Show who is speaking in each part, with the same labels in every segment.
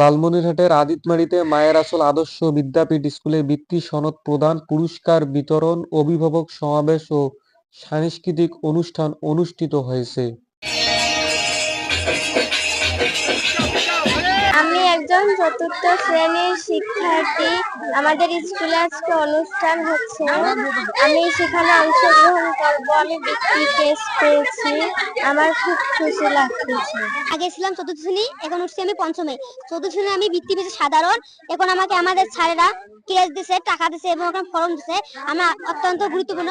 Speaker 1: লালমনিরহাটের আদিতমারিতে মায়ের আসল আদর্শ বিদ্যাপীঠ স্কুলে বৃত্তি সনদ প্রদান, পুরস্কার বিতরণ, অভিভাবক সমাবেশ ও সাংস্কৃতিক অনুষ্ঠান অনুষ্ঠিত হয়েছে।
Speaker 2: একজন চতুর্থ শ্রেণির শিক্ষার্থী আমাদের স্কুলে আজকে অনুষ্ঠান হচ্ছে। আমি সেখানে অংশগ্রহণ করব আমি বৃত্তি টেস্ট পেয়েছি আমার খুব খুশি লাগতেছে
Speaker 3: আগে ছিলাম চতুর্থ শ্রেণি এখন উঠছি আমি পঞ্চমে। চতুর্থ শ্রেণি আমি বৃত্তি পেয়েছি সাধারণ। এখন আমাকে আমাদের স্যারেরা ক্রেজ দিছে টাকা দিছে এবং ওখানে ফর্ম দিছে। আমার অত্যন্ত গুরুত্বপূর্ণ।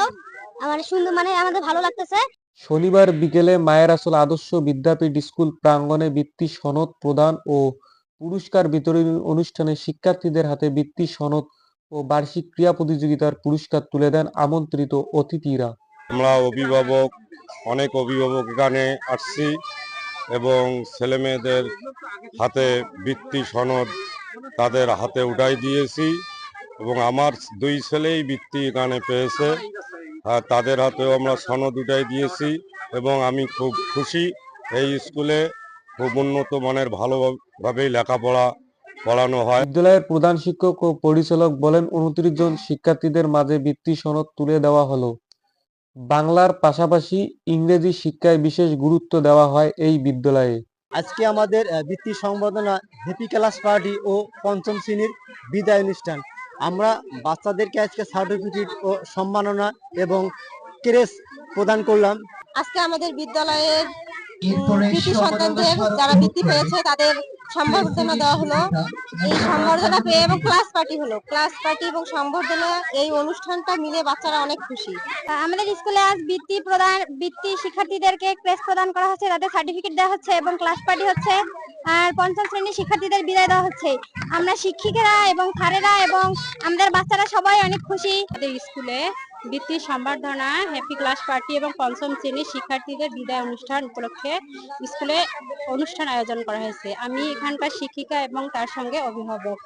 Speaker 3: আমার সুন্দর মানে আমাদের ভালো লাগতেছে।
Speaker 1: শনিবার বিকেলে মায়ের আসল আদর্শ বিদ্যাপীঠ স্কুল প্রাঙ্গণে বৃত্তি সনদ প্রদান ও পুরস্কার বিতরণী অনুষ্ঠানে শিক্ষার্থীদের হাতে বৃত্তি, সনদ ও বার্ষিক ক্রীড়া প্রতিযোগিতার পুরস্কার তুলে দেন আমন্ত্রিত অতিথিরা।
Speaker 4: আমরা অভিভাবক, অনেক অভিভাবক এখানে আসছি এবং ছেলে মেয়েদের হাতে বৃত্তি, সনদ তাদের হাতে উঠাই দিয়েছি এবং আমার দুই ছেলেই বৃত্তি এখানে পেয়েছে। আর তাদের হাতেও আমরা সনদ উঠাই দিয়েছি এবং আমি খুব খুশি এই স্কুলে খুব উন্নত মানের ভালোভাবেই লেখাপড়া পড়ানো হয়।
Speaker 1: বিদ্যালয়ের প্রধান শিক্ষক ও পরিচালক বলেন উনত্রিশ জন শিক্ষার্থীদের মাঝে বৃত্তি সনদ তুলে দেওয়া হলো। বাংলার পাশাপাশি ইংরেজি শিক্ষায় বিশেষ গুরুত্ব দেওয়া হয় এই বিদ্যালয়ে।
Speaker 5: আজকে আমাদের বৃত্তি সংবর্ধনা হ্যাপি ক্লাস পার্টি ও পঞ্চম শ্রেণির বিদায় অনুষ্ঠান। আমরা বাচ্চাদেরকে আজকে সার্টিফিকেট ও সম্মাননা এবং ক্রেস প্রদান করলাম।
Speaker 6: আজকে আমাদের বিদ্যালয়ের কৃতি সন্তানদের যারা বৃত্তি পেয়েছে তাদের সম্বর্ধনা দেওয়া হলো। এই সম্বর্ধনা পেয়ে এবং ক্লাস পার্টি হলো। ক্লাস পার্টি এবং সম্বর্ধনা এই অনুষ্ঠানটা মিলে বাচ্চারা অনেক খুশি।
Speaker 3: আমাদের স্কুলে আজ বৃত্তি প্রদান বৃত্তি শিক্ষার্থীদেরকে ক্রেস প্রদান করা হচ্ছে তাদের সার্টিফিকেট দেওয়া হচ্ছে এবং ক্লাস পার্টি হচ্ছে পঞ্চম শ্রেণির শিক্ষার্থীদের বিদায় দেওয়া হচ্ছে। আমরা শিক্ষিকারা এবং স্যারেরা এবং আমাদের বাচ্চারা সবাই অনেক খুশি।
Speaker 6: স্কুলে বৃত্তি সম্বর্ধনা হ্যাপি ক্লাস পার্টি এবং পঞ্চম শ্রেণির শিক্ষার্থীদের বিদায় অনুষ্ঠান উপলক্ষে স্কুলে অনুষ্ঠান আয়োজন করা হয়েছে। আমি এখানকার শিক্ষিকা এবং তার সঙ্গে অভিভাবক।